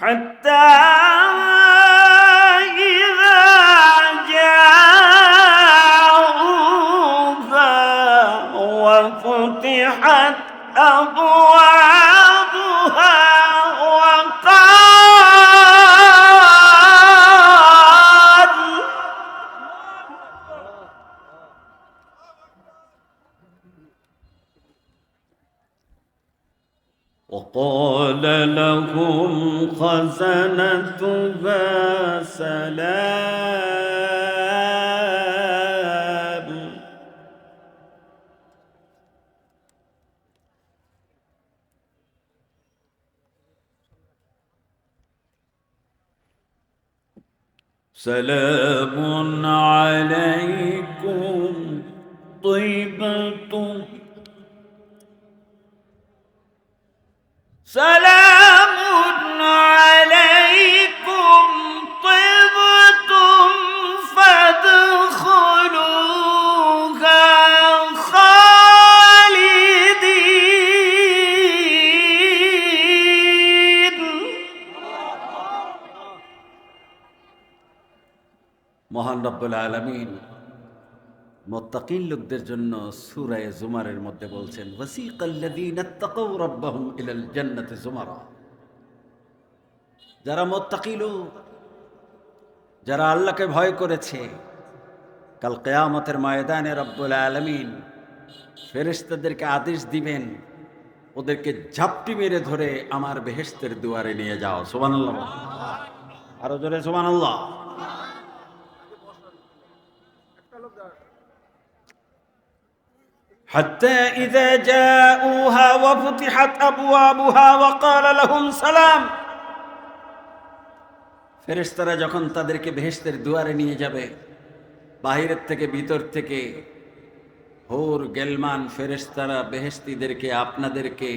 حتى سلام عليكم طيبتم سلام عليكم. রব্বুল আলমিন। মোত্তাকিন লোকদের জন্য সুরায় জুমারের মধ্যে বলছেন যারা মোত্তাকি লোক যারা আল্লাহকে ভয় করেছে, কাল কেয়ামতের ময়দানে রব্বুল আলমিন ফেরেশতাদেরকে আদেশ দিবেন, ওদেরকে ঝাপটি মেরে ধরে আমার বেহেশতের দুয়ারে নিয়ে যাও। সুবহানাল্লাহ। আরও জোরে সুবহানাল্লাহ। حتى إذا جاءوها وفتحت أبوابها وقال لهم سلام ফেরেশতারা যখন তাদেরকে বেহেশতের দুয়ারে নিয়ে যাবে বাহিরের থেকে ভিতর থেকে হোর গেলমান ফেরেশতারা বেহেশতিদেরকে আপনাদেরকে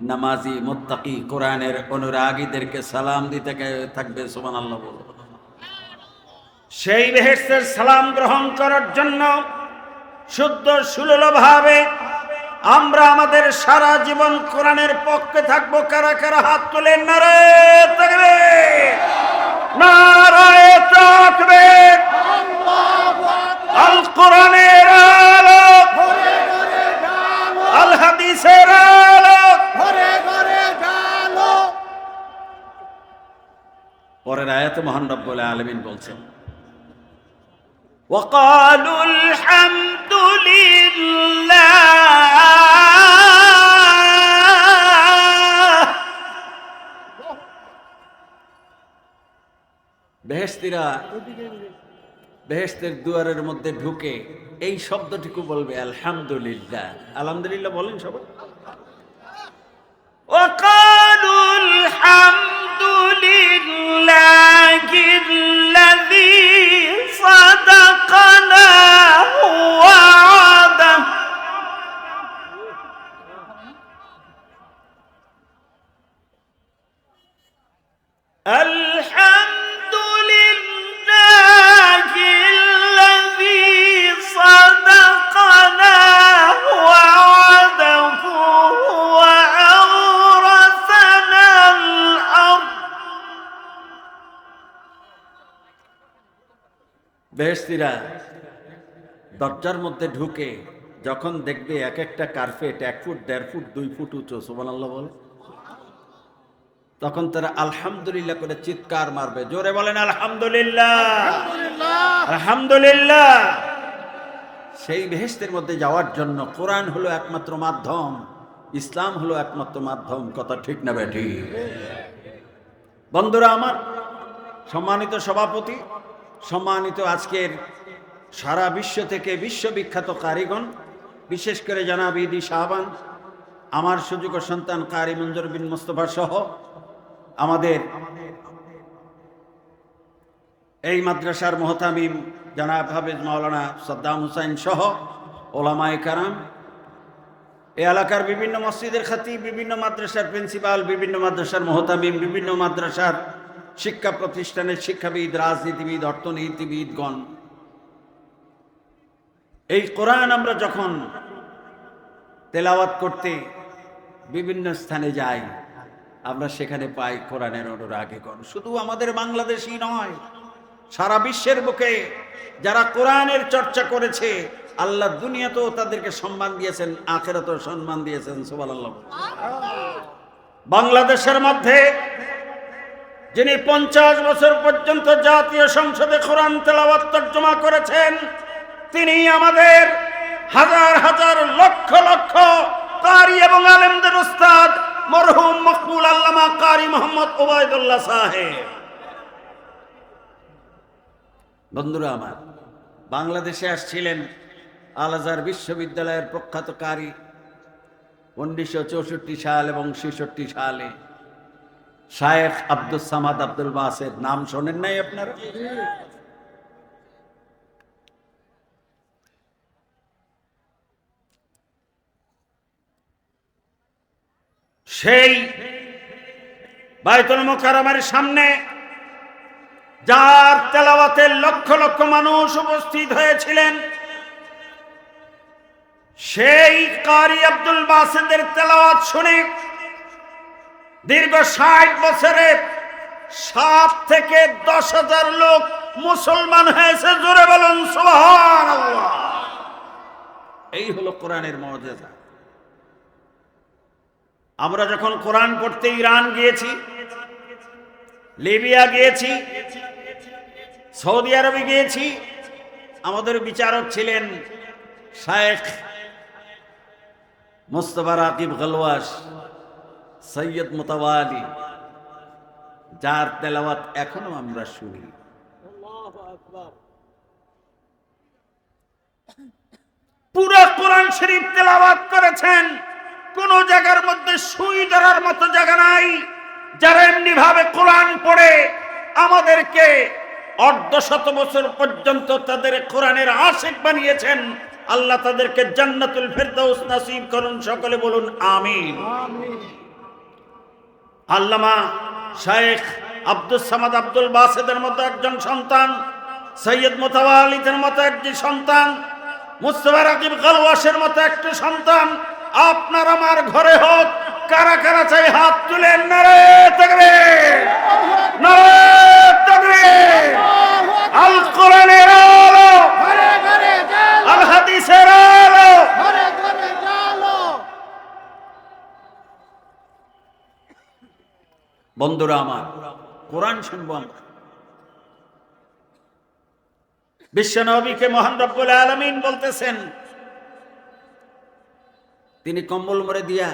নামাজি মোত্তাকি কোরআনের অনুরাগীদেরকে সালাম দিতে কে- থাকবে সুমান আল্লাহ সেই বেহেশতের সালাম গ্রহণ করার জন্য শুদ্ধ সুলভভাবে আমরা আমাদের সারা জীবন কোরআনের পক্ষে থাকবো কারা কারা হাত তোলেন নারে থাকবে নারায় থাকবে আল কোরআনের আলোক আল হাদিসের আলোক পরের আয়াতে মহান রব্বুল আলমিন বলছেন وقالوا الحمد لله বেহেস্তিরা বেহেস্তের দুয়ারের মধ্যে ঢুকে এই শব্দটুকু বলবে আলহামদুলিল্লাহ আলহামদুলিল্লাহ বলেন সবাই وقالوا الحمد لله বেহেস্তিরা দরজার মধ্যে ঢুকে যখন দেখবে এক একটা কার্পেট এক ফুট দেড় ফুট দুই ফুট উঁচু সুবান আল্লাহ বলে। তখন তারা আলহামদুলিল্লাহ করে চিৎকার মারবে জোরে বলেন আলহামদুলিল্লাহ। আলহামদুলিল্লাহ। সেই বেহেস্তের মধ্যে যাওয়ার জন্য কোরআন হলো একমাত্র মাধ্যম ইসলাম হলো একমাত্র মাধ্যম কথা ঠিক না ব্যাঠি বন্ধুরা আমার সম্মানিত সভাপতি সম্মানিত আজকের সারা বিশ্ব থেকে বিশ্ববিখ্যাত কারিগণ, বিশেষ করে জানাব ইদি শাহবান, আমার সুযোগ্য সন্তান কারি মঞ্জুর বিন মোস্তফা সহ আমাদের এই মাদ্রাসার মহতামিম জানাব হাফিজ মাওলানা সাদ্দাম হুসাইন সহ ওলামায় কারাম, এই এলাকার বিভিন্ন মসজিদের খাতি বিভিন্ন মাদ্রাসার প্রিন্সিপাল, বিভিন্ন মাদ্রাসার মহতামিম, বিভিন্ন মাদ্রাসার শিক্ষা প্রতিষ্ঠানের শিক্ষাবিদ, রাজনীতিবিদ, অর্থনীতিবিদগণ। এই কোরআন আমরা যখন তেলাওয়াত করতে বিভিন্ন স্থানে যাই, আমরা সেখানে পাই কোরআনের অনুরাগে গণ শুধু আমাদের বাংলাদেশই নয়, সারা বিশ্বের বুকে যারা কোরআনের চর্চা করেছে, আল্লাহ দুনিয়াতেও তাদেরকে সম্মান দিয়েছেন, আখেরাতেও সম্মান দিয়েছেন, সুবহানাল্লাহ। বাংলাদেশের মধ্যে যিনি পঞ্চাশ বছর পর্যন্ত জাতীয় সংসদে কোরআন তেলাওয়াত তর্জমা করেছেন, তিনি আমাদের হাজার হাজার লক্ষ লক্ষ কারি এবং আলেমদের উস্তাদ মরহুম মকবুল আল্লামা কারি মোহাম্মদ ওবায়দুল্লাহ সাহেব। বন্ধুরা আমার, বাংলাদেশে আসছিলেন আল আজহার বিশ্ববিদ্যালয়ের প্রখ্যাত কারি, উনিশশো চৌষট্টি সাল এবং ছেষট্টি সালে। শায়েখ আব্দুল সামাদ আব্দুল বাসের নাম শোনেন নাই আপনারা? সেই বায়তুল মোকারমের সামনে যার তেলাওয়াতের লক্ষ লক্ষ মানুষ উপস্থিত হয়েছিলেন, সেই কারি আব্দুল বাসেদের তেলাওয়াত শুনে দীর্ঘ ষাট বছরে সাত থেকে দশ হাজার লোক মুসলমান হয়েছে, জোরে বলুন এই হলো কোরআনের মর্যাদা। আমরা যখন কোরআন পড়তে ইরান গিয়েছি, লিবিয়া গিয়েছি, সৌদি আরবে গিয়েছি, আমাদের বিচারক ছিলেন শায়েখ মোস্তফা রাকিব গলওয়াস। সৈয়দ মোতাবালি যার তেলাওয়াত এখনও আমরা শুনি। পুরো কোরআন শরীফ তেলাওয়াত করেছেন। কোন জায়গার মধ্যে সুই ধরার মতো জায়গা নাই। যারা এমনি ভাবে কোরআন পড়ে আমাদেরকে অর্ধ শত বছর পর্যন্ত তাদের কোরআনের আশেক বানিয়েছেন। আল্লাহ তাদেরকে জান্নাতুল ফেরদাউস নাসিব করুন সকলে বলুন আমিন। আমিন। আল্লামা শায়েখ আব্দুল সামাদ আব্দুল বাসেদের মতো একজন সন্তান সৈয়দ মোতাওয়ালিদের মতো একটি সন্তান মুস্তফা রাকিব গালওয়াসের মতো একটি সন্তান। আপনার আমার ঘরে হোক কারা কারা চাই হাত তুলেন? নারে তকবে নারে তকবে আল কোরআনের আলো আল হাদিসের আলো ঘরে ঘরে জালো বন্ধুরা আমার, কোরআন শুনব আমরা। বিশ্বনবীকে মহান রব্বুল আলমিন বলতেছেন, তিনি কম্বল মরে দিয়া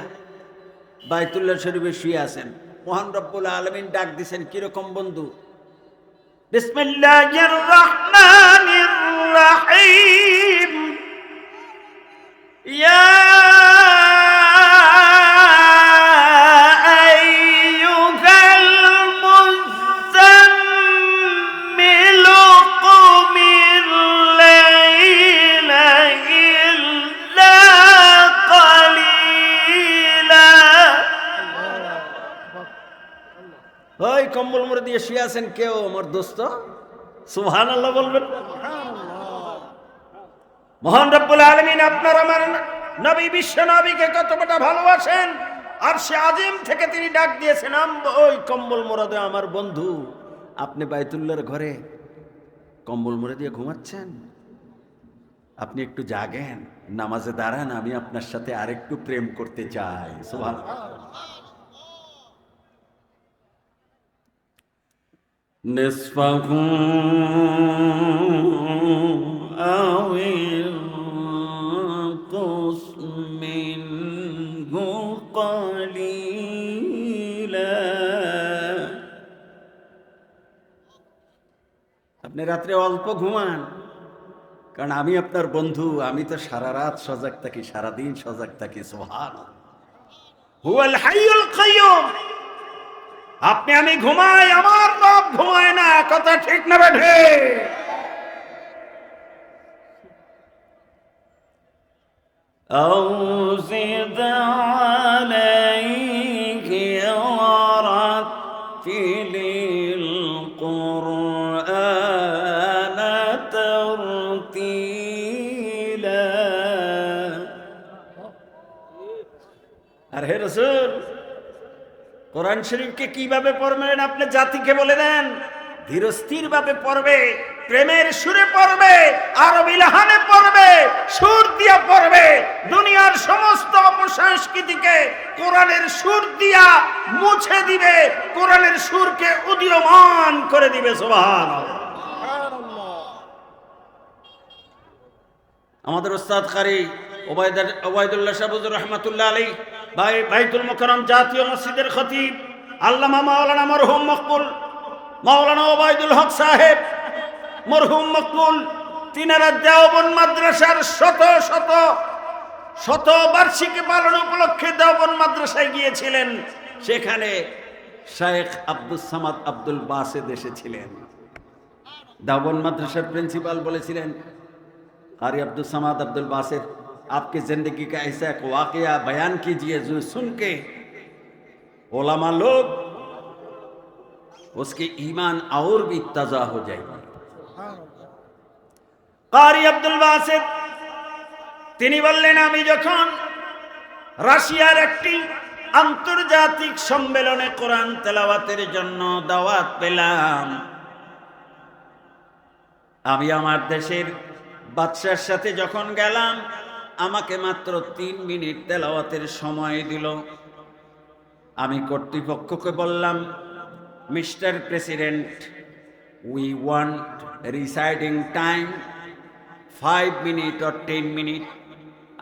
বাইতুল্লাহ শরীফে শুয়ে আছেন। মহান রব্বুল আলমিন ডাক দিছেন, কীরকম বন্ধু? বিসমিল্লাহির রহমানির রহিম। আছেন কেউ আমার দোস্ত? সুহান আল্লাহ বলবেন। মহান রব্বুল আলমিন আপনার আমার নবী বিশ্ব নবীকে কতটা ভালোবাসেন, আর সে আজিম থেকে তিনি ডাক দিয়েছেন ওই কম্বল মোরাদে আমার বন্ধু, আপনি বাইতুল্লার ঘরে কম্বল মোড়ে দিয়ে ঘুমাচ্ছেন? আপনি একটু জাগেন, নামাজে দাঁড়ান, আমি আপনার সাথে আরেকটু প্রেম করতে চাই। সুবহান نصفه أو انقص منه قليلا আপনি রাত্রে অল্প ঘুমান কারণ আমি আপনার বন্ধু আমি তো সারা রাত সজাগ থাকি সারাদিন সজাগ থাকি সোহান হুয়াল হাইয়ুল কাইয়ুম আপনি আমি ঘুমাই আমার রব ঘুমায় না কথা ঠিক না বেঠে أو زد عليه ورتل القرآن ترتيلا আর হে রসুল কোরআন শরীফকে কীভাবে পড়বেন আপনি জাতিকে বলে দেন ধীরস্থির ভাবে পড়বে প্রেমের সুরে পড়বে আরবি লাহানে পড়বে সুর দিয়া পড়বে দুনিয়ার সমস্ত অপসংস্কৃতিকে কোরআনের সুর দিয়া মুছে দিবে কোরআনের সুরকে উদীয়মান করে দিবে সোহান আমাদের ওস্তাদ কারি ওবায়দার ওবায়দুল্লাহ সাবুজুর রহমাতুল্লাহ আলী ভাই বাইতুল মোকারম জাতীয় মসজিদের খতিব, আল্লামা মাওলানা মরহুম মকবুল, মাওলানা ওবায়দুল হক সাহেব, মরহুম মকবুল, তিনারা দেওবন মাদ্রাসার শত শত শত বার্ষিকী পালন উপলক্ষে দেওবন মাদ্রাসায় গিয়েছিলেন। সেখানে শায়েখ আব্দুল সামাদ আব্দুল বাসেদ এসেছিলেন। দাবন মাদ্রাসার প্রিন্সিপাল বলেছিলেন, কারি আব্দুল সামাদ আব্দুল বাসেদ आपकी ज़िंदगी का ऐसा एक वाकया बयान कीजिए जो सुन के ओलामा लोग उसकी ईमान और भी ताज़ा हो जाएगी কারি আব্দুল বাসির তিনি বললেন আমি যখন রাশিয়ার একটি আন্তর্জাতিক সম্মেলনে কোরআন তেলাওয়াতের জন্য দাওয়াত পেলাম আমি আমার দেশের বাদশার সাথে যখন গেলাম আমাকে মাত্র তিন মিনিট তেলাওয়াতের সময় দিল। আমি কর্তৃপক্ষকে বললাম, mister president we want residing time five minute or ten minute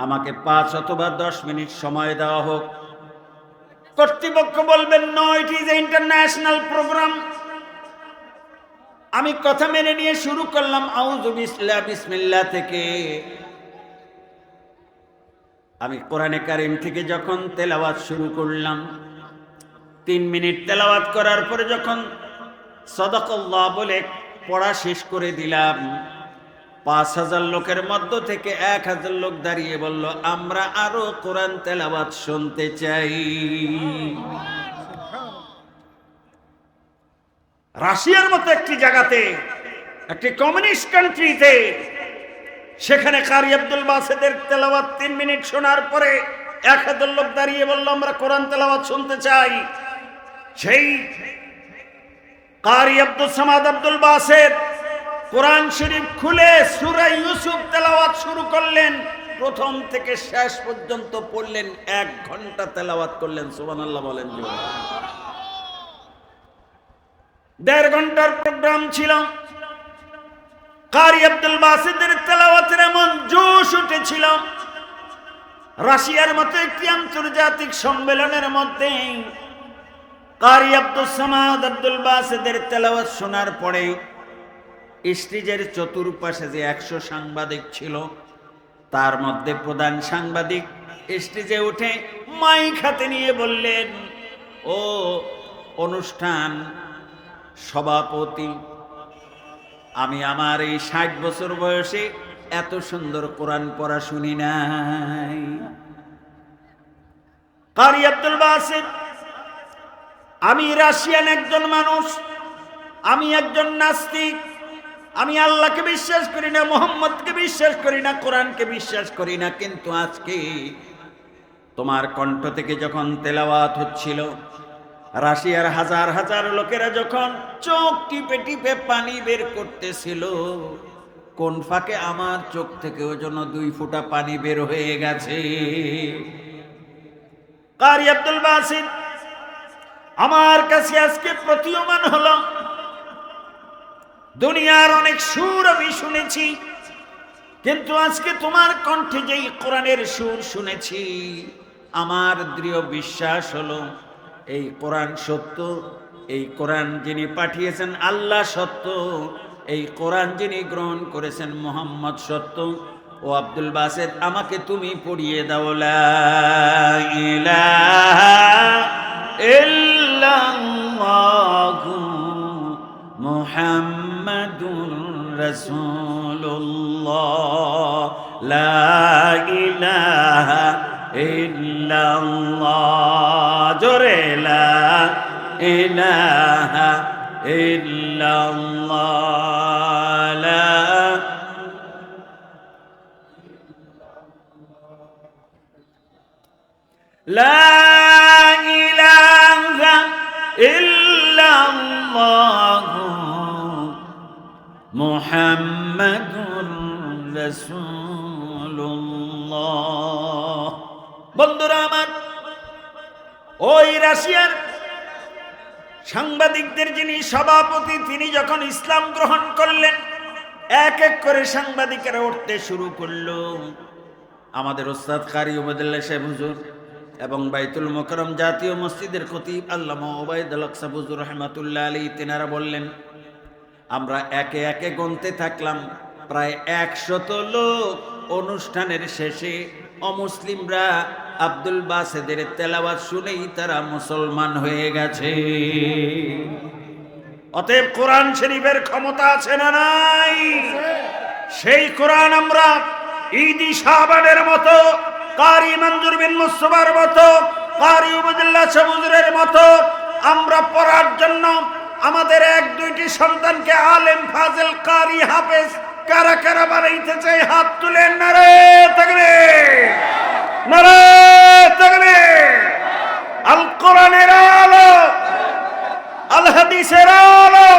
আমাকে পাঁচ অথবা দশ মিনিট সময় দেওয়া হোক। কর্তৃপক্ষ বলবেন no it is a international program আমি কথা মেনে নিয়ে শুরু করলাম বিসমিল্লাহ বিসমিল্লাহ থেকে। আমি কোরআনে কারিম থেকে যখন তেলাওয়াত শুরু করলাম, তিন মিনিট তেলাওয়াত করার পরে যখন সদকল্লাহ বলে পড়া শেষ করে দিলাম, পাঁচ হাজার লোকের মধ্য থেকে এক হাজার লোক দাঁড়িয়ে বলল, আমরা আরও কোরআন তেলাওয়াত শুনতে চাই। রাশিয়ার মতো একটি জায়গাতে, একটি কমিউনিস্ট কান্ট্রিতে সেখানে কারি আব্দুল বাসেদের তেলাওয়াত তিন মিনিট শোনার পরে এক হাজার লোক দাঁড়িয়ে বলল, আমরা কোরআন তেলাওয়াত শুনতে চাই। সেই কারি আব্দুল সামাদ আব্দুল বাসেদ কোরআন শরীফ খুলে সুরা ইউসুফ তেলাওয়াত শুরু করলেন। প্রথম থেকে শেষ পর্যন্ত পড়লেন, এক ঘণ্টা তেলাওয়াত করলেন, সুবহানাল্লাহ বলেন দেড় ঘণ্টার প্রোগ্রাম ছিল। কারি আব্দুল বাসিদের তেলাওয়াতের এমন জোশ উঠেছিল। রাশিয়ার মতো একটি আন্তর্জাতিক সম্মেলনের মধ্যে কারি আব্দুল সামাদ আব্দুল বাসিদের তেলাওয়াত শোনার পরে স্টেজের চতুর্পাশে যে একশো সাংবাদিক ছিল, তার মধ্যে প্রধান সাংবাদিক স্টেজে উঠে মাইক হাতে নিয়ে বললেন, ও অনুষ্ঠান সভাপতি আমি আমার এই ষাট বছর বয়সে এত সুন্দর কোরআন পড়া শুনি নাই। কারি আব্দুল আমি রাশিয়ান একজন মানুষ, আমি একজন নাস্তিক, আমি আল্লাহকে বিশ্বাস করি না, মোহাম্মদকে বিশ্বাস করি না, কোরআনকে বিশ্বাস করি না, কিন্তু আজকে তোমার কণ্ঠ থেকে যখন তেলাওয়াত হচ্ছিল রাশিয়ার হাজার হাজার লোকেরা যখন চোখ টিপে টিপে পানি বের করতেছিল, কোন ফাঁকে আমার চোখ থেকে ওই জন্য দুই ফুটা পানি বের হয়ে গেছে। কারি আব্দুল বাসিদ, আমার কাছে আজকে প্রতীয়মান হল, দুনিয়ার অনেক সুর আমি শুনেছি, কিন্তু আজকে তোমার কণ্ঠে যেই কোরআনের সুর শুনেছি, আমার দৃঢ় বিশ্বাস হলো এই কোরআন সত্য, এই কোরআন যিনি পাঠিয়েছেন আল্লাহ সত্য, এই কোরআন যিনি গ্রহণ করেছেন মোহাম্মদ সত্য। ও আব্দুল বাসেদ, আমাকে তুমি পড়িয়ে দাও লা ইলাহা ওই রাশিয়ার সাংবাদিকদের যিনি সভাপতি, তিনি যখন ইসলাম গ্রহণ করলেন, এক এক করে সাংবাদিকেরা উঠতে শুরু করল। আমাদের ওস্তাদ কারি উবাদুল্লাহ সাহেব হুজুর এবং বাইতুল মোকরম জাতীয় মসজিদের খতিব আল্লামা ওবায়দুল আকসাব হুজুর রহমাতুল্লাহ আলী তেনারা বললেন, আমরা একে একে গনতে থাকলাম, প্রায় একশত লোক অনুষ্ঠানের শেষে অমুসলিমরা আব্দুল বাসেদের তেলাওয়াত শুনেই তারা মুসলমান হয়ে গেছে। অতএব কোরআন শরীফের ক্ষমতা আছে না নাই? সেই কোরআন আমরা ইদি শাহবানের মতো, কারি মঞ্জুর বিন মুস্তফার মতো, কারি উবদুল্লাহ সবুজুরের মতো আমরা পড়ার জন্য আমাদের এক দুইটি সন্তানকে আলেম ফাজেল কারি হাফেজ কারা কারা বানাইতে চাই হাত তুলে নারে থাকবে নারে থাকবে? আল কোরআনের আলো, আল হাদিসের আলো।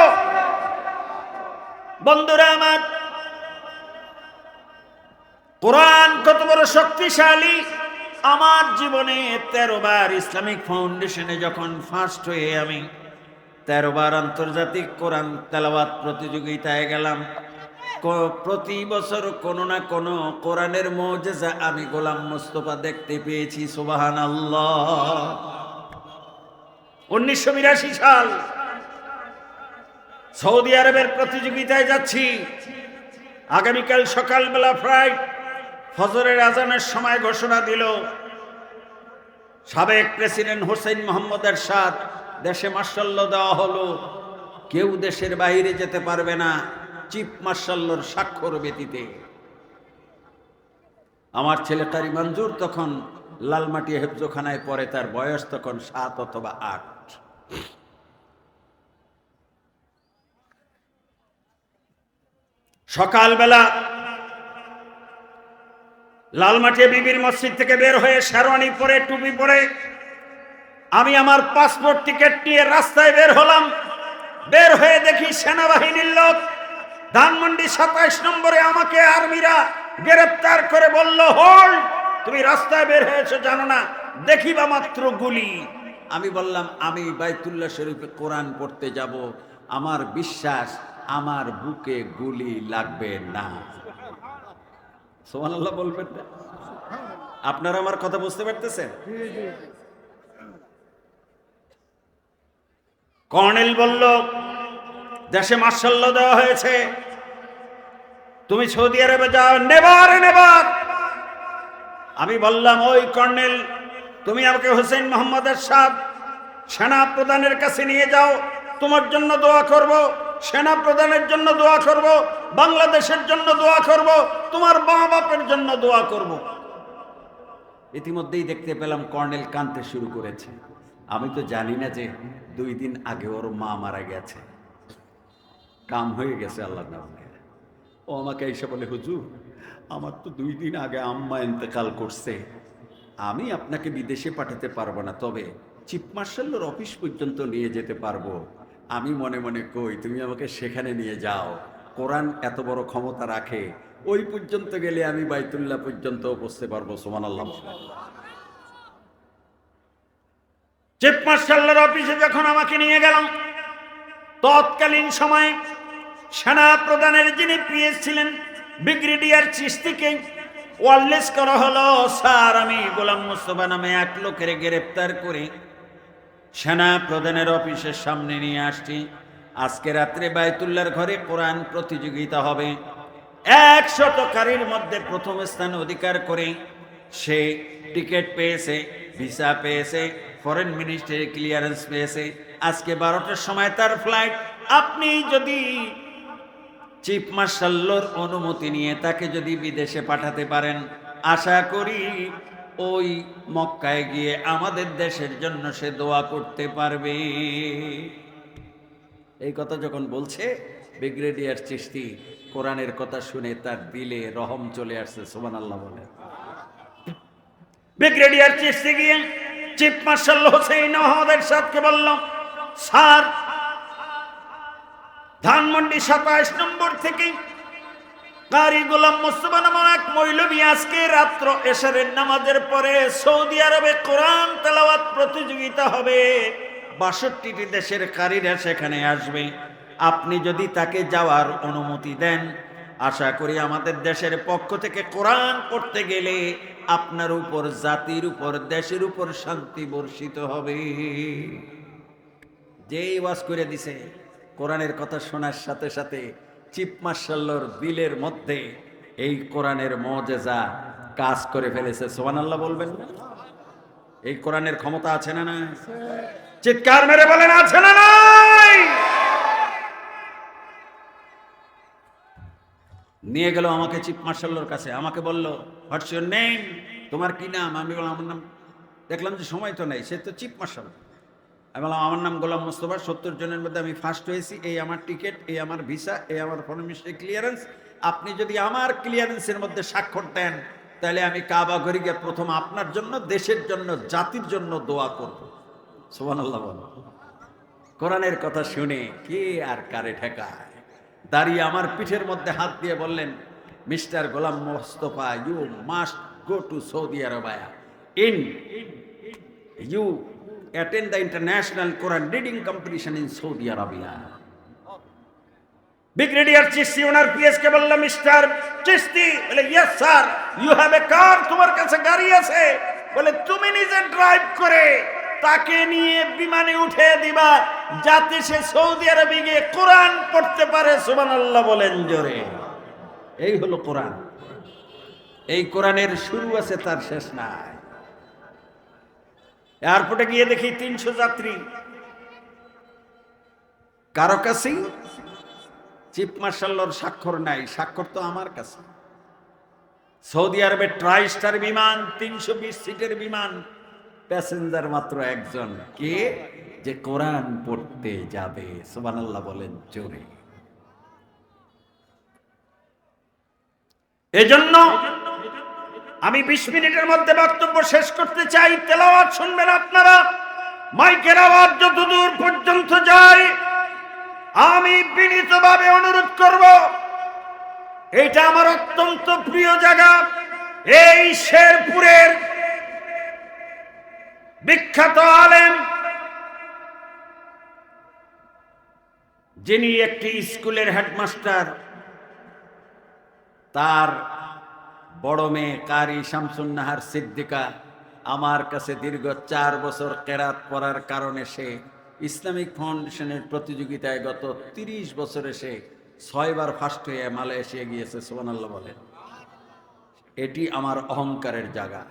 কত বড় শক্তিশালী। আমার জীবনে তেরো বার ইসলামিক ফাউন্ডেশনে যখন ফার্স্ট হয়ে আমি তেরো বার আন্তর্জাতিক কোরআন তেলাওয়াত প্রতিযোগিতায় গেলাম প্রতি বছর কোনো না কোনো কোরআনের মৌজেজা আমি গোলাম মোস্তফা দেখতে পেয়েছি সুবাহান আল্লাহ উনিশশো বিরাশি সাল সৌদি আরবের প্রতিযোগিতায় যাচ্ছি। আগামীকাল সকালবেলা ফ্লাইট ফজরের আজানের সময় ঘোষণা দিল। সাবেক প্রেসিডেন্ট হোসেন মোহাম্মদ এরশাদ, দেশে মার্শাল্য দেওয়া হলো। কেউ দেশের বাইরে যেতে পারবে না। চিফ মার্শাল্লর স্বাক্ষর ব্যতীতে। আমার ছেলে কারি মঞ্জুর তখন লালমাটি হেফজোখানায় পড়ে, তার বয়স তখন সাত অথবা আট। সকালবেলা লালমাটিয়া বিবির মসজিদ থেকে বের হয়ে শেরওয়ানি পরে, টুপি পরে আমি আমার পাসপোর্ট টিকিট নিয়ে রাস্তায় বের হলাম। বের হয়ে দেখি সেনাবাহিনীর লোক ধানমন্ডি সাতাইশ নম্বরে আমাকে আর্মিরা গ্রেপ্তার করে বলল হোল্ড তুমি রাস্তায় বের হয়েছো, জানো না, দেখিবা মাত্র গুলি। আমি বললাম, আমি বাইতুল্লাহ শরীফে কোরআন পড়তে যাব, আমার বিশ্বাস, আমার বুকে গুলি লাগবে না। সোমান বলবেন না? আপনারা আমার কথা বুঝতে পারতেছেন? কর্নেল বলল দেশে মার্শাল্য দেওয়া হয়েছে। তুমি সৌদি আরবে যাও নেবার নেবার আমি বললাম, ওই কর্নেল, তুমি আমাকে হোসেন মোহাম্মদের সাথ সেনা প্রধানের কাছে নিয়ে যাও। তোমার জন্য দোয়া করব, সেনা প্রধানের জন্য দোয়া করব, বাংলাদেশের জন্য দোয়া করব, তোমার মা বাপের জন্য দোয়া করব। ইতিমধ্যেই দেখতে পেলাম কর্নেল কানতে শুরু করেছে। আমি তো জানি না যে দুই দিন আগে ওর মা মারা গেছে। কাম হয়ে গেছে আল্লাহ নামে। ও আমাকে এসে বলে, হুজুর, আমার তো দুই দিন আগে আম্মা ইন্তেকাল করছে। আমি আপনাকে বিদেশে পাঠাতে পারব না, তবে চিফ মার্শাল্লোর অফিস পর্যন্ত নিয়ে যেতে পারব। আমি মনে মনে কই, তুমি আমাকে সেখানে নিয়ে যাও। কোরআন এত বড় ক্ষমতা রাখে, ওই পর্যন্ত গেলে আমি বাইতুল্লাহ পর্যন্ত বসতে পারব সোমান আল্লাহ চিফ মার্শাল্লার অফিসে যখন আমাকে নিয়ে গেলাম তৎকালীন সময়ে সেনা প্রধানের যিনি পিএস ব্রিগেডিয়ার চিস্তিকে ওয়ারলেস করা হলো, স্যার, আমি গোলাম মুস্তফা নামে এক লোকের গ্রেপ্তার করে সেনা প্রধানের অফিসের সামনে নিয়ে আসছি। আজকে রাত্রে বায়তুল্লার ঘরে কোরআন প্রতিযোগিতা হবে। একশত কারীর মধ্যে প্রথম স্থান অধিকার করে সে টিকিট পেয়েছে, ভিসা পেয়েছে, ফরেন মিনিস্ট্রি ক্লিয়ারেন্স পেয়েছে। আজকে বারোটার সময় তার ফ্লাইট আপনি যদি চিফ মার্শাল্লোর অনুমতি নিয়ে তাকে যদি বিদেশে পাঠাতে পারেন, আশা করি ওই মক্কায় গিয়ে আমাদের দেশের জন্য সে দোয়া করতে পারবে। এই কথা যখন বলছে, ব্রিগেডিয়ার চিস্তি কোরআনের কথা শুনে তার দিলে রহম চলে আসছে সোমান আল্লাহ বলে। ব্রিগেডিয়ার চিস্তি গিয়ে চিফ মার্শাল হোসেন সাথে বলল স্যার, ধানমন্ডি সাতাশ নম্বর থেকে কারি গোলাম মুস্তফা নামক এক মৌলবী আজকে রাত্র এশারের নামাজের পরে সৌদি আরবে কোরআন তেলাওয়াত প্রতিযোগিতা হবে। বাষট্টিটি দেশের কারীরা সেখানে আসবে। আপনি যদি তাকে যাওয়ার অনুমতি দেন, আশা করি আমাদের দেশের পক্ষ থেকে কোরআন পড়তে গেলে আপনার উপর জাতির উপর, দেশের উপর শান্তি বর্ষিত হবে। যেই ওয়াজ করে দিছে, কোরআনের কথা শোনার সাথে সাথে চিপ মার্শাল্লোর বিলের মধ্যে এই কোরআনের মজেজা কাজ করে ফেলেছে। সোহান আল্লাহ বলবেন না? এই কোরআনের ক্ষমতা আছে না না চিৎকার মেরে বলেন, আছে না নাই? নিয়ে গেল আমাকে চিফ মার্শাল্লোর কাছে। আমাকে বলল হোয়াটস ইউর নেম তোমার কি নাম? আমি বললাম, আমার নাম দেখলাম যে সময় তো নেই, সে তো চিফ মার্শাল আমি বললাম, আমার নাম গোলাম মোস্তফা, সত্তর জনের মধ্যে আমি ফার্স্ট হয়েছি। এই আমার টিকিট এই আমার ভিসা এই আমার ফরমিস্ট্রি ক্লিয়ারেন্স আপনি যদি আমার ক্লিয়ারেন্সের মধ্যে স্বাক্ষর দেন, তাহলে আমি কাবা ঘরে গিয়ে প্রথম আপনার জন্য, দেশের জন্য, জাতির জন্য দোয়া করব। সোহান আল্লাহ কোরআনের কথা শুনে কে আর কারে ঠেকায়? দাঁড়িয়ে আমার পিঠের মধ্যে হাত দিয়ে বললেন, mister Golam Mostafa you must go to Saudi Arabia in you attend the international Quran reading competition in Saudi Arabia. Brigadier Chishti owner PS কে বললাম মিস্টার চিস্তি বলে yes sir you have a car তোমার কাছে গাড়ি আছে। বলে, তুমি নিজে ড্রাইভ করে তাকে নিয়ে বিমানে উঠে দিবা, যাতে সে সৌদি আরবে গিয়ে কোরআন পড়তে পারে। সুবহানাল্লাহ বলেন জোরে। এই হলো কোরআন। এই কোরআনের শুরু আছে, তার শেষ নাই। এয়ারপোর্টে গিয়ে দেখি তিনশো যাত্রী। কারও কাছেই চিফ মার্শাল্লর স্বাক্ষর নাই, স্বাক্ষর তো আমার কাছে। সৌদি আরবের ট্রাই স্টার বিমান, তিনশো বিশ সিটের বিমান, প্যাসেঞ্জার মাত্র একজন। কে? যে কোরআন পড়তে যাবে, সুবহানাল্লাহ বলেন জোরে। এজন্য আমি বিশ মিনিটের মধ্যে বক্তব্য শেষ করতে চাই। তেলাওয়াত শুনবেন আপনারা। মাইকের আওয়াজ যতদূর পর্যন্ত যায়, আমি বিনীতভাবে অনুরোধ করব, এটা আমার অত্যন্ত প্রিয় জায়গা, এই শেরপুরের বিখ্যাত আলেম, যিনি একটি স্কুলের হেডমাস্টার, তার বড় মেয়ে কারি শামসুন্নাহার সিদ্দিকা আমার কাছে দীর্ঘ চার বছর কেরাত পড়ার কারণে সে ইসলামিক ফাউন্ডেশনের প্রতিযোগিতায় গত তিরিশ বছরে সে ছয়বার ফার্স্ট হয়ে মালয়েশিয়া গিয়েছে সোহানাল্লাহ বলেন। এটি আমার অহংকারের জায়গা।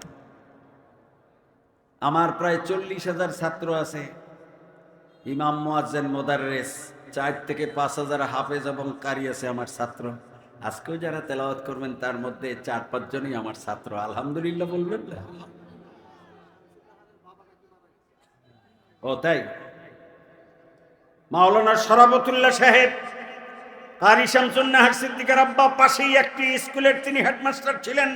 আমার প্রায় চল্লিশ হাজার ছাত্র আছে। ইমাম মোয়াজ্জেন মোদারেস চার থেকে পাঁচ হাজার হাফেজ এবং কারি আছে আমার ছাত্র। আজকেও যারা তেলাওয়াত করবেন, তার মধ্যে চার পাঁচজনই আমার ছাত্র। আলহামদুলিল্লাহ বলবেন না? ও, তাই? মাওলানা শরাবতুল্লাহ সাহেব, কারি শামসুন্নাহার সিদ্দিকার আব্বা পাশেই একটি স্কুলের তিনি হেডমাস্টার ছিলেন।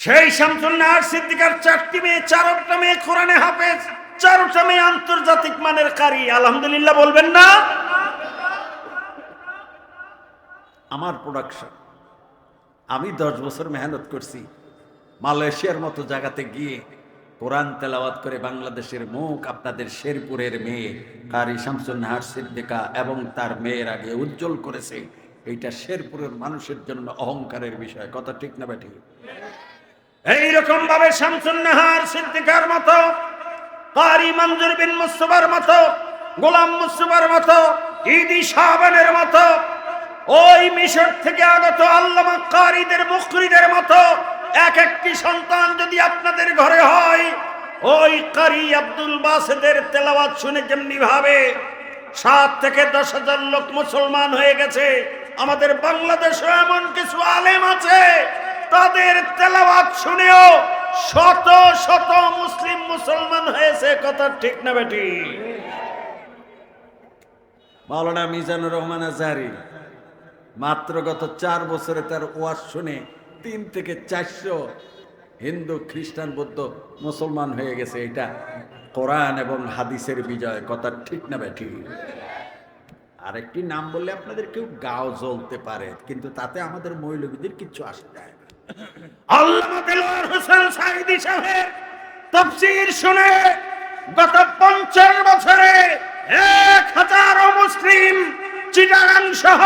সেই শামসুন্নাহার সিদ্দিকার চারটি মেয়ে, চারটা মেয়ে কোরআনে হাফেজ, চারটা মেয়ে আন্তর্জাতিক মানের কারি। আলহামদুলিল্লাহ বলবেন না? আমার প্রোডাকশন আমি দশ বছর মেহনত করছি। মালয়েশিয়ার মতো জায়গাতে গিয়ে কোরআন তেলাওয়াত করে বাংলাদেশের মুখ আপনাদের শেরপুরের মেয়ে কারি শামসুন নাহার সিদ্দিকা এবং তার মেয়ের আগে উজ্জ্বল করেছে। এইটা শেরপুরের মানুষের জন্য অহংকারের বিষয়। কথা ঠিক না বেঠিক এইরকম ভাবে শামসুন নাহার সিদ্দিকার মতো, কারি মঞ্জুর বিন মুস্তফার মতো, গোলাম মুস্তফার মতো, ঈদি শাহবানের মতো ওই মিশর থেকে আগত আল্লামা কারীদের, মুখরিদের মতো এক একটি সন্তান যদি আপনাদের ঘরে হয়, ওই কারি আব্দুল বাসেদের তেলাওয়াত শুনে যেমনি ভাবে সাত থেকে দশ হাজার লোক মুসলমান হয়ে গেছে, আমাদের বাংলাদেশে এমন কিছু আলেম আছে, তাদের তেলাওয়াত শুনেও শত শত মুসলিম মুসলমান হয়েছে, কথা ঠিক না বেটি? মাওলানা মিজানুর রহমান আজহারি মাত্র গত চার বছরে তার ওয়াজ শুনে তিন থেকে চারশো হিন্দু, খ্রিস্টান, বৌদ্ধ, মুসলমান হয়ে গেছে। এটা কোরআন এবং হাদিসের বিজয়, কথা ঠিক না ব্যাঠি আরেকটি নাম বললে আপনাদের কেউ গাও জ্বলতে পারে, কিন্তু তাতে আমাদের মৌলবীদের কিচ্ছু আসে যায় তফসির পঞ্চাশ বছরে এক হাজার মুসলিম চিটাগাং সহ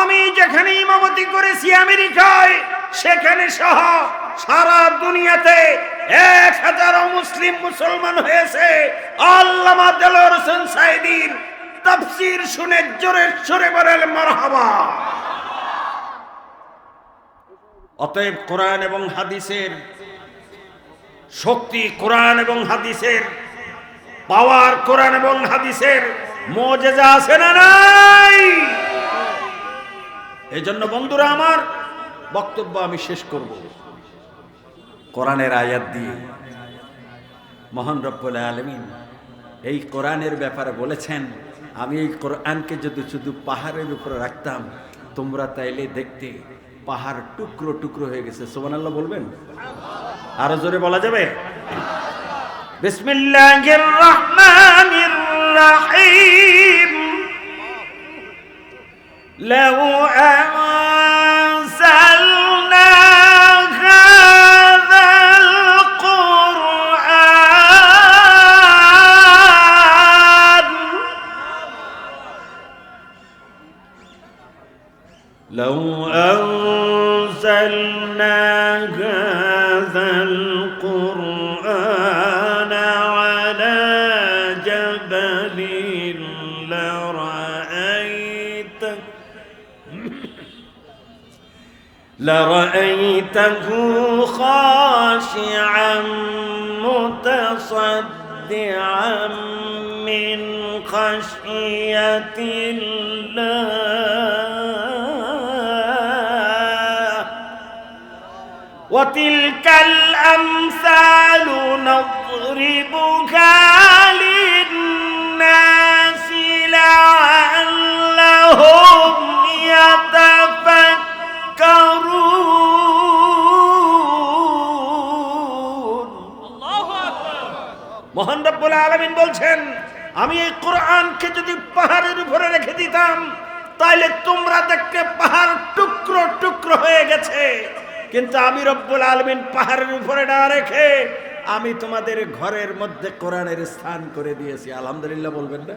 আমি যেখানে ইমামতি করেছি আমেরিকায়, সেখানে সহ সারা দুনিয়াতে এক হাজার মুসলিম মুসলমান হয়েছে। আল্লামা দেলোয়ার হোসেন তফসির শুনে জোরে সরে বলেন, মারহাবা। অতএব কোরআন এবং হাদিসের শক্তি কোরআন এবং হাদিসের পাওয়ার কোরআন এবং হাদিসের মজেজা আছে না নাই? এই জন্য বন্ধুরা আমার বক্তব্য আমি শেষ করব। কোরআনের আয়াত দিয়ে। মহান রব্বুল আলমিন এই কোরআনের ব্যাপারে বলেছেন, আমি এই কোরআনকে যদি শুধু পাহাড়ের উপরে রাখতাম, তোমরা তাইলে দেখতে পাহাড় টুকরো টুকরো হয়ে গেছে। সোমান আল্লাহ বলবেন? আরও জোরে বলা যাবে? বিসমিল্লাহির রহমানির রহিম। لو أراد لرأيته خاشعا متصدعا من خشية الله. وتلك الأمثال نضربها للناس لعلهم يتفكرون. মোহন রব্বুল আলমিন বলছেন, আমি এই কোরআনকে যদি পাহাড়ের উপরে রেখে দিতাম তাহলে তোমরা দেখতে পাহাড় টুকরো টুকরো হয়ে গেছে। কিন্তু আমি রব্বুল আলমিন পাহাড়ের উপরে না রেখে আমি তোমাদের ঘরের মধ্যে কোরআনের স্থান করে দিয়েছি। আলহামদুলিল্লাহ বলবেন না?